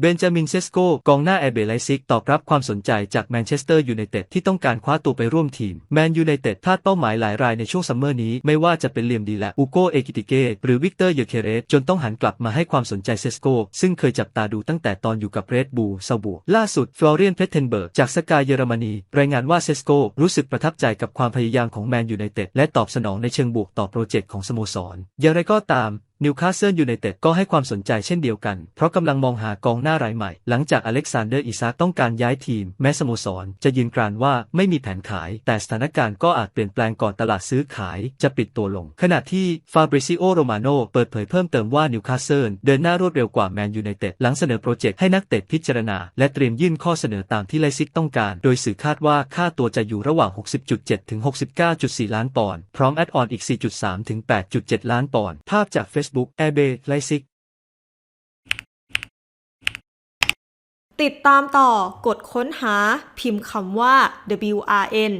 เบนจามินเซสโกกองหน้าแอร์เบไลซิกตอบรับความสนใจจากแมนเชสเตอร์ยูไนเต็ดที่ต้องการคว้าตัวไปร่วมทีม แมนยูไนเต็ดพลาดเป้าหมายหลายรายในช่วงซัมเมอร์นี้ ไม่ว่าจะเป็นเลียมดีและอูโกเอกิติเกหรือวิกเตอร์เยเคเรสจนต้องหันกลับมาให้ความสนใจเซสโกซึ่งเคยจับตาดูตั้งแต่ตอนอยู่กับเรดบูซาบูล่าสุดฟลอเรียนเพลเทนเบิร์กจากสกายเยอรมนี รายงานว่าเซสโกรู้สึกประทับใจกับความพยายามของแมนยูไนเต็ดและตอบสนองในเชิงบวกต่อโปรเจกต์ของสโมสรอย่างไรก็ตาม นิวคาสเซิลยูไนเต็ดก็ให้ความสนใจเช่นเดียวกัน เพราะกำลังมองหากองหน้ารายใหม่ หลังจากอเล็กซานเดอร์อิซากต้องการย้ายทีม แม้สโมสร จะยืนกรานว่าไม่มีแผนขาย แต่สถานการณ์ก็อาจเปลี่ยนแปลงก่อนตลาดซื้อขาย จะปิดตัวลง ขณะที่ฟาบริซิโอโรมาโนเปิดเผยเพิ่มเติมว่านิวคาสเซิลเดินหน้ารวดเร็วกว่าแมนยูไนเต็ดหลังเสนอโปรเจกต์ให้นักเตะพิจารณา และเตรียมยื่นข้อเสนอตามที่ไลซิกต้องการ โดยสื่อคาดว่าค่าตัวจะอยู่ระหว่าง 60.7 ถึง 69.4 ล้านปอนด์พร้อมแอดออนอีก 4.3 ถึง 8.7 ล้านปอนด์ภาพจาก Facebook แอร์เบไลซิกติดตามต่อกดค้นหาพิมพ์คำว่า WRN